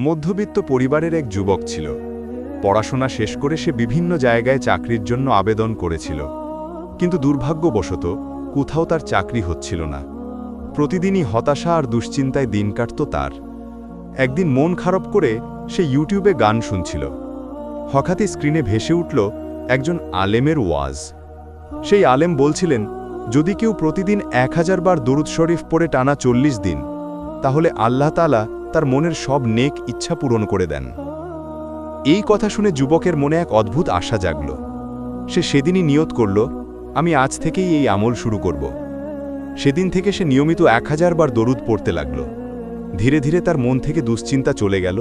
মধ্যবিত্ত পরিবারের এক যুবক ছিল। পড়াশোনা শেষ করে সে বিভিন্ন জায়গায় চাকরির জন্য আবেদন করেছিল। কিন্তু দুর্ভাগ্যবশত, কোথাও তার চাকরি হচ্ছিল না। প্রতিদিনই হতাশা আর দুশ্চিন্তায় দিন কাটত তার। একদিন মন খারাপ করে সে ইউটিউবে গান শুনছিল। হঠাৎই স্ক্রিনে ভেসে উঠল একজন আলেমের ওয়াজ। সেই আলেম বলছিলেন, যদি কেউ প্রতিদিন এক হাজার বার দরুদ শরীফ পড়ে টানা চল্লিশ দিন, তাহলে আল্লাহ তালা তার মনের সব নেক ইচ্ছা পূরণ করে দেন। এই কথা শুনে যুবকের মনে এক অদ্ভুত আশা জাগল। সে সেদিনই নিয়ত করল, আমি আজ থেকেই এই আমল শুরু করব। সেদিন থেকে সে নিয়মিত এক হাজার বার দরুদ পড়তে লাগল। ধীরে ধীরে তার মন থেকে দুশ্চিন্তা চলে গেল,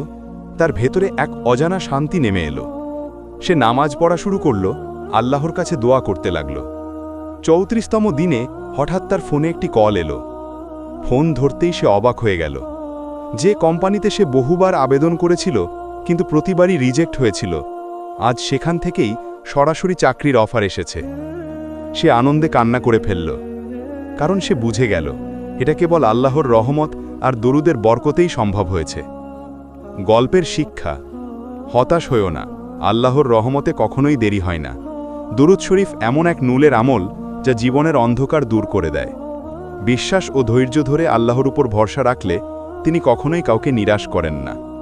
তার ভেতরে এক অজানা শান্তি নেমে এলো। সে নামাজ পড়া শুরু করল, আল্লাহর কাছে দোয়া করতে লাগল। চৌত্রিশতম দিনে হঠাৎ তার ফোনে একটি কল এলো। ফোন ধরতেই সে অবাক হয়ে গেল। যে কোম্পানিতে সে বহুবার আবেদন করেছিল, কিন্তু প্রতিবারই রিজেক্ট হয়েছিল। আজ সেখান থেকেই সরাসরি চাকরির অফার এসেছে। সে আনন্দে কান্না করে ফেলল। কারণ সে বুঝে গেল, এটা কেবল আল্লাহর রহমত আর দরুদের বরকতেই সম্ভব হয়েছে। গল্পের শিক্ষা, হতাশ হয়েও না, আল্লাহর রহমতে কখনোই দেরি হয় না। দুরুদ শরীফ এমন এক নুলের আমল যা জীবনের অন্ধকার দূর করে দেয়। বিশ্বাস ও ধৈর্য ধরে আল্লাহর উপর ভরসা রাখলে তিনি কখনোই কাউকে নিরাশ করেন না।